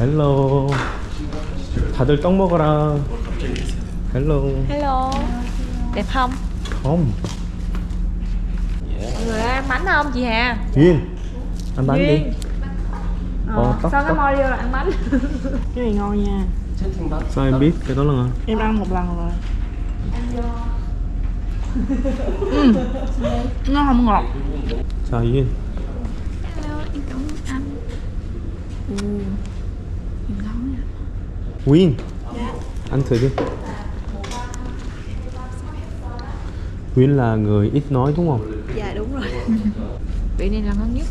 헬로. 다들 떡 먹어라. 헬로. Hello Đẹp không? 컴. Mọi người ơi, ăn bánh không chị Hà? Duyên. Ăn bánh đi. Duyên. Ờ, Ờ, tóc, sao cái tóc. môi vô là ăn bánh? cái này ngon nha Sao em biết cái đó là ngon? em ăn một lần rồi ừ. nó không ngọt Chào Duyên. Hello, em cũng ăn ừ. Win. Ăn thử đi. Win là người ít nói đúng không? dạ đúng rồi Vị này là ngon nhất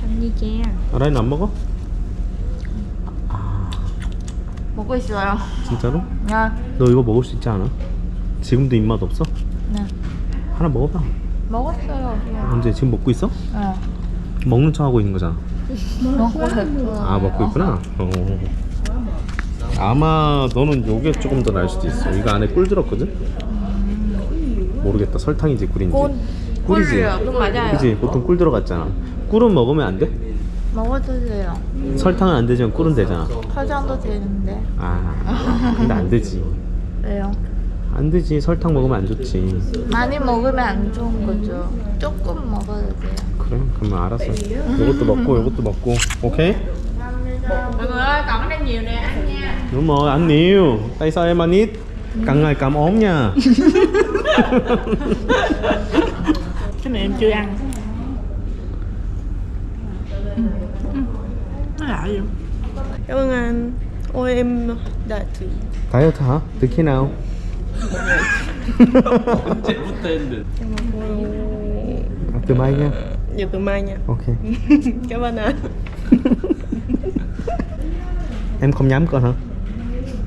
Xăm như tre ở đây 안 먹어? 아 먹고 있어요 진짜로? 네너 이거 먹을 수 있지 않아? 지금도 입맛 없어? 네 하나 먹어봐 먹었어요 그냥 언제 지금 먹고 있어? 네 먹는 척 하고 있는 거잖아 먹고 있어요 아 먹고 있구나? 어. 아마 너는 요게 조금 더 나을 수도 있어. 이거 안에 꿀 들었거든? 모르겠다. 설탕인지 꿀인지. 꿀. 꿀이지? 꿀이요. 그럼 맞아요. 그지? 보통 꿀 들어갔잖아. 꿀은 먹으면 안 돼? 먹어도 돼요. 설탕은 안 되지만 꿀은 되잖아. 설탕도 되는데. 아 근데 안 되지. 왜요? 안 되지. 설탕 먹으면 안 좋지. 많이 먹으면 안 좋은 거죠. 조금 먹어도 돼요 그래 그러면 알았어 요것도 먹고 요것도 먹고 오케이? mọi người ơi còn ở đây nhiều nè ăn nha đúng rồi ăn nhiều tại sao em ăn ít càng ngày càng ốm nha cái này em chưa ăn Ừ. Ừ. nó lạ vậy Cảm ơn anh Ôi em đã thử 다이어트 hả? từ khi nào? À, từ mai nha Giờ từ mai nha ok Cảm ơn anh em không nhắm con hả?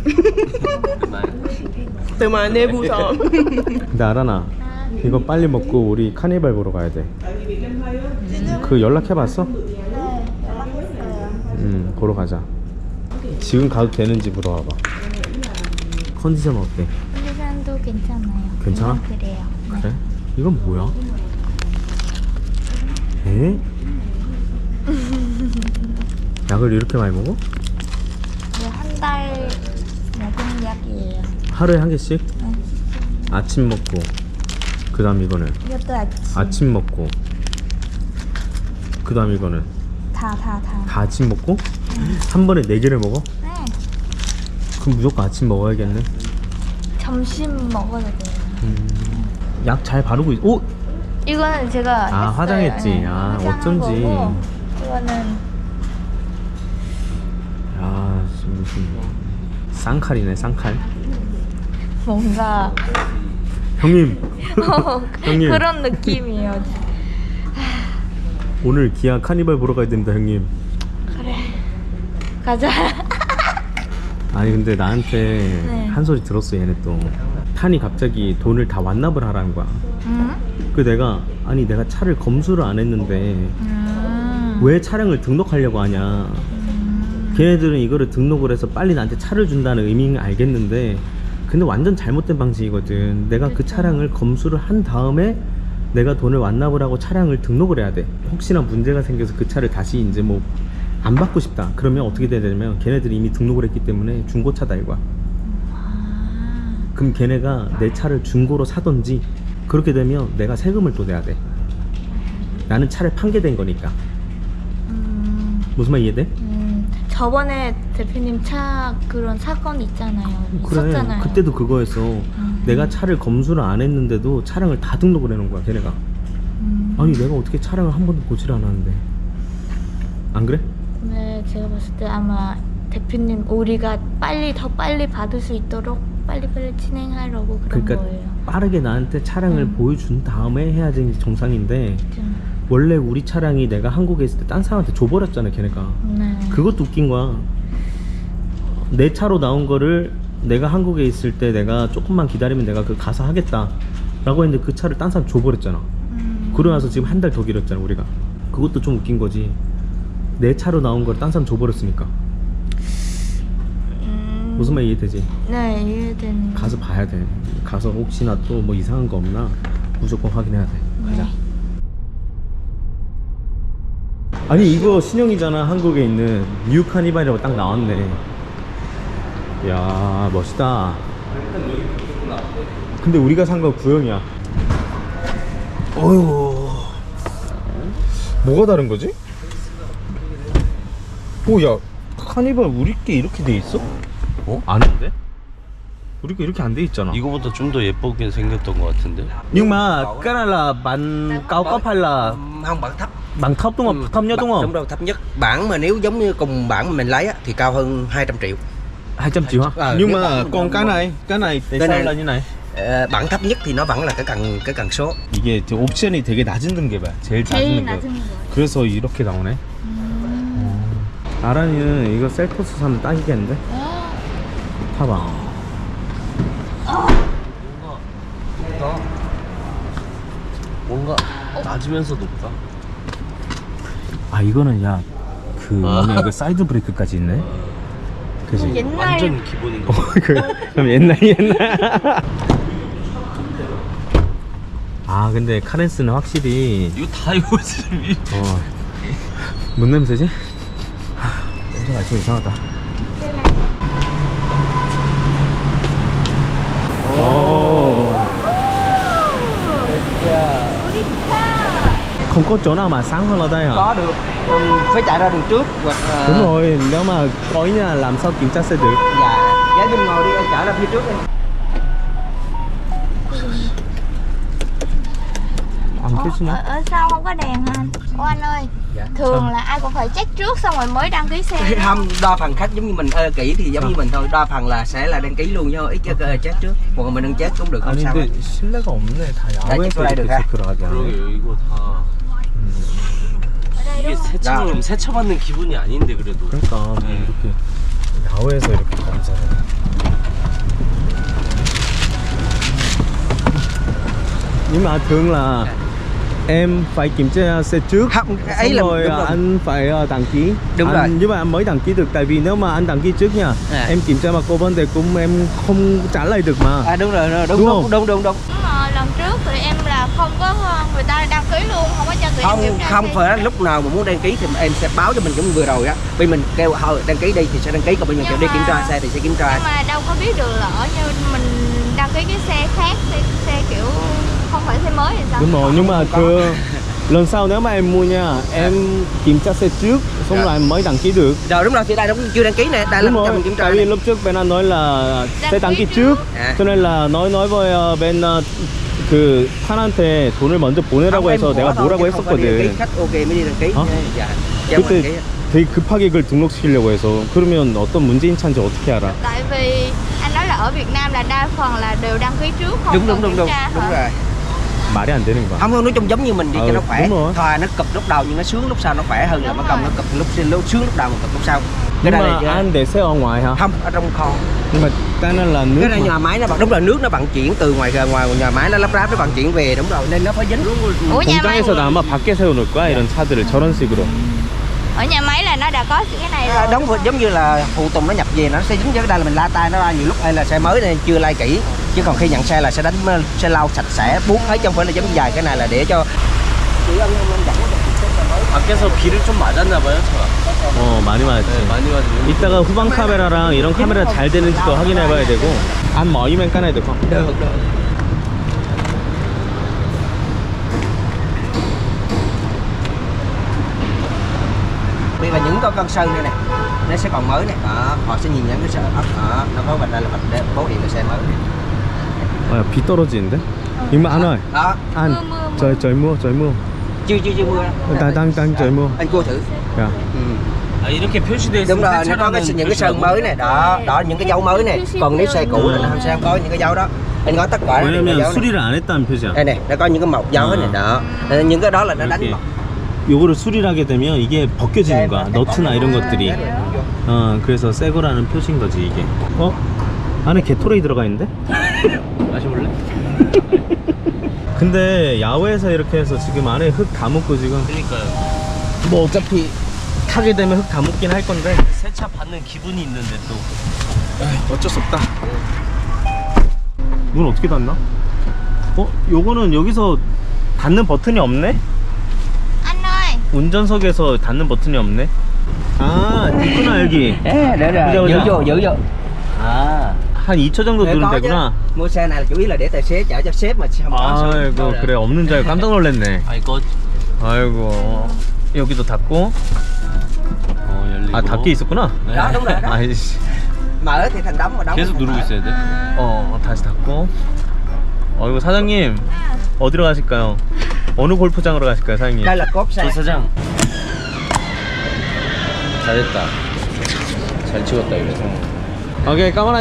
Từ mai 내부서 근데 알아나 이거 빨리 먹고 우리 카니발 보러 가야 돼. 그 연락해봤어? 네 연락했어요 응 보러 가자. 지금 가도 되는지 물어봐봐. 컨디션 어때? 컨디션도 괜찮아요 괜찮아? 그래요 네. 그래? 이건 뭐야? 에? 약을 이렇게 많이 먹어? 한 달 먹은 약이에요. 하루에 한 개씩? 아침 먹고 그 다음 이거는? 이것도 아침. 아침 먹고 그 다음 이거는? 다 다 다. 다 아침 먹고? 한 번에 네 개를 먹어? 네. 그럼 무조건 아침 먹어야겠네. 점심 먹어도 돼요. 약잘 바르고 있.. 오! 이거는 제가 아, 했어요. 화장했지. 네, 아, 화장한 어쩐지. 거고, 이거는 야 지금 무슨 쌍칼이네 쌍칼 뭔가 형님 형님 그런 느낌이에요 오늘 기아 카니발 보러 가야 됩니다 형님 그래 가자 아니 근데 나한테 네. 한 소리 들었어 얘네 또 탄이 갑자기 돈을 다 완납을 하라는 거야 음? 그 내가 아니 내가 차를 검수를 안 했는데 음. 왜 차량을 등록하려고 하냐. 걔네들은 이거를 등록을 해서 빨리 나한테 차를 준다는 의미는 알겠는데 근데 완전 잘못된 방식이거든. 내가 그 차량을 검수를 한 다음에 내가 돈을 완납을 하고 차량을 등록을 해야 돼. 혹시나 문제가 생겨서 그 차를 다시 이제 뭐 안 받고 싶다. 그러면 어떻게 돼야 되냐면 걔네들이 이미 등록을 했기 때문에 중고차다 이거야. 아, 그럼 걔네가 내 차를 중고로 사던지 그렇게 되면 내가 세금을 또 내야 돼 나는 차를 판게 된 거니까 음, 무슨 말 이해돼? 음, 저번에 대표님 차 그런 사건 있잖아요 있었잖아요 그때도 그거였어. 음. 내가 차를 검수를 안 했는데도 차량을 다 등록을 해놓은 거야, 걔네가. 음, 아니, 내가 어떻게 차량을 한 번도 보지를 않았는데. 안 그래? 네 제가 봤을 때 아마 대표님 우리가 빨리 더 빨리 받을 수 있도록 빨리빨리 진행하려고 그런 그러니까 거예요 빠르게 나한테 차량을 음. 보여준 다음에 해야지 정상인데, 좀, 원래 우리 차량이 내가 한국에 있을 때 딴 사람한테 줘버렸잖아, 걔네가. 네. 그것도 웃긴 거야. 내 차로 나온 거를 내가 한국에 있을 때 내가 조금만 기다리면 내가 그 가서 하겠다. 라고 했는데 그 차를 딴 사람 줘버렸잖아. 음, 그러고 나서 지금 한 달 더 길었잖아 우리가 그것도 좀 웃긴 거지 내 차로 나온 걸 딴 사람 줘버렸으니까 음, 무슨 말 이해되지? 네 이해되는 가서 봐야 돼. 가서 혹시나 또 뭐 이상한 거 없나 무조건 확인해야 돼. 가자. 네. 아니 이거 신형이잖아 한국에 있는. 뉴 카니발이라고 딱 나왔네. 야 멋있다. 근데 우리가 산 건 구형이야. 어휴. 뭐가 다른 거지? 오야 카니발 우리 게 이렇게 돼 있어? 어? 아닌데? 우리 게 이렇게 안 돼 있잖아 이거보다 좀 더 예쁘게 생겼던 것 같은데? Nhưng mà cái này là bản cao cấp hay là không bản thấp bản thấp đúng không? Ừ, thấp nhất đúng bản- không? đúng rồi thấp nhất bản mà nếu giống như cùng bản mà mình lấy á, thì cao hơn 200 triệu 200 triệu hả? Ờ, Nhưng nếu mà bản- còn cái này, cái này tại Cái sao này- là như này? Ờ, bản thấp nhất thì nó vẫn là cái cần cái cần số 이게 저 옵션이 되게 낮은 등급이야. 제일 낮은 제일 등급. 낮은 거. 그래서 이렇게 나오네. 어. 아란이는 이거 셀토스 사면 딱이겠는데? 봐봐. 뭔가 낮으면서 높다. 아 이거는 야그 뭐냐 이거 사이드 브레이크까지 있네. 그지? 옛날 완전 기본인 거. 그, 그럼 옛날 옛날. 아 근데 카렌스는 확실히 이거 다 요즘이. 어. 뭔 냄새지? 하, 냄새가 좀 이상하다. Không có chỗ nào mà sáng hơn ở đây hả? có được phải chạy ra đường trước hoặc là Đúng rồi, nếu mà có nhà làm sao kiểm tra xe được? dạ giá bên ngồi đi em chạy ra phía trước đi Ăn Ủa, cái gì ở, nữa? ở sau không có đèn hả anh? Ô anh ơi Dạ. Thường là ai cũng phải check trước xong rồi mới đăng ký xe không đa phần khách giống như mình ơ kỹ thì giống như mình thôi đa phần là sẽ là đăng ký luôn chứ ít chứ ờ, chết trước còn mình đăng chết cũng được không 아니 sao hết. 근데 실내가 없네 다 야외에서 찍고 가야 이렇게 돼. 들어가게 하네 그러게요, 이게 세차처럼 세차 받는 기분이 아닌데 그래도. 그러니까 뭐 네. 이렇게 야외에서 이렇게 검사를 thường là em phải kiểm tra xe trước Không, ấy xong là- rồi đúng à, rồi. anh phải à, đăng ký Đúng anh, rồi. nhưng mà anh mới đăng ký được tại vì nếu mà anh đăng ký trước nha À. em kiểm tra mà có vấn đề cũng em không trả lời được mà à đúng rồi đúng Đúng đúng không? đúng đúng đúng, đúng. Đúng rồi, lần trước tụi em là không có người ta đăng ký luôn, không có cho tụi em kiểm không tra không phải lúc nào mà muốn đăng ký thì em sẽ báo cho mình giống như vừa rồi á vì mình kêu thôi đăng ký đi thì sẽ đăng ký còn bây giờ Nhưng đi kiểm mà- tra xe thì sẽ kiểm tra Nhưng mà đâu có biết được lỡ như mình đăng ký cái xe khác, xe, xe kiểu không phải xe mới thì sao? đúng rồi nhưng mà cứ lần sau nếu mà em mua nha em kiểm tra xe trước xong Dạ. rồi em mới đăng ký được rồi đúng rồi thì đây đúng chưa đăng ký nè đây là đúng cho rồi mình kiểm tra tại vì này. lúc trước bên anh nói là Đăng sẽ đăng ký ký trước. trước À. cho nên là nói nói với ờ, bên ờ, 그 판한테 돈을 먼저 보내라고 Không, em 해서 bỏ 내가 thôi, 뭐라고 chứ không phải đi đăng ký, 했었거든 khách ok mới đi đăng ký Hả? dạ cho mình đăng 그때 ký 되게 급하게 그걸 등록시키려고 해서 그러면 어떤 문제인 차인지 어떻게 알아? Tại vì anh nói là ở Việt Nam là đa phần là đều đăng ký trước không đúng cần đúng đúng kiểm đúng tra đúng hả? rồi 말이 안 되는 거야 không không nói chung giống như mình đi Ừ, cho nó khỏe đúng rồi. thôi nó cụp lúc đầu nhưng nó sướng lúc sau nó khỏe hơn là Đúng mất công rồi. nó cụp lúc lúc sướng lúc đầu mà cụp lúc sau nhưng cái này mà là anh để xe ở ngoài hả? không ở trong kho nhưng mà tai nạn là nước cái này mà. nhà máy nó vận đúng là nước nó vận chuyển từ ngoài ngoài nhà máy nó lắp ráp nó vận chuyển về đúng rồi nên nó phải dính Ủa nhà máy 공장에서도 아마 밖에 세워놓을 거야 이런 차들을 저런 식으로 ở nhà máy là nó đã có cái này À, rồi. đóng vừa- giống như là phụ tùng nó nhập về nó sẽ dính với đây là mình la tay nó ra nhiều lúc hay là xe mới nên chưa lai kỹ chứ còn khi nhận xe là sẽ đánh sẽ lau sạch sẽ buốt hết chứ không phải là giống dài cái này là để cho Chỉ ông- ông- ông dẫn nó 밖에서 비를 좀 맞았나 봐요, 차가. 어 많이 맞았지 네, 많이 맞으면. 이따가 후방 카메라랑 이런 카메라 잘 되는지도 확인해 봐야 되고 안 머이면 까나야 되고 được được đây là những con con sơn đây này nó sẽ còn mới này đó họ sẽ nhìn nhận cái sơn ốc đó nó có vạch đây là vạch để bố hiện là xe mới này. 아, 비 떨어지는데? 이마 안 와. đó mưa. trời trời mưa, trời mưa. chưa chưa chưa mưa đang đang đang trời mưa. anh cua thử 야. ừ. 아, 이렇게 표시돼 있으면 đúng rồi nó có cái những cái sơn mới này đó đó những cái dấu mới này còn nếu xe cũ là nó không sẽ không có những cái dấu đó anh có tất cả những cái 왜냐면 dấu này. 수리를 안 했다는 표시야. đây này nó có những cái mộc dấu hết này đó Nên những cái đó là nó đánh 이렇게. mộc 요거를 수리를 하게 되면 이게 벗겨지는 거야. 너트나 이런 것들이. 어, 그래서 새 거라는 표시인 거지 이게. 어? 안에 게토레이 들어가 있는데? 마셔볼래? 근데 야외에서 이렇게 해서 지금 안에 흙 다 묻고 지금 그러니까요. 뭐 어차피 타게 되면 흙 다 묻긴 할 건데 세차 받는 기분이 있는데 또. 어쩔 수 없다. 문 어떻게 닫나? 어? 요거는 여기서 닫는 버튼이 없네? Anh ơi, 운전석에서 닫는 버튼이 없네. 아, 있구나 여기. Rồi Vô giữ vô. vô giữ vô à 한 2초 정도 누르면 có chứ. 되구나. mua xe này là chủ yếu là để tài xế chở cho sếp mà không có sao đâu 아이고 rồi. 그래 없는 줄 알고 깜짝 놀랐네. 아 이거 아이고 여기도 닫고 어 열리고 아 닫게 있었구나. 네. đó đúng rồi đó 아이씨. mở thì thành đóng mà đóng 계속 thành 누르고 mở. 있어야 돼? 어 다시 닫고. 어이구 사장님 어디로 가실까요? 어느 골프장으로 가실까요 사장님? đây là cốp xe 조 사장 잘했다 잘 찍었다 이거 오 케이 까만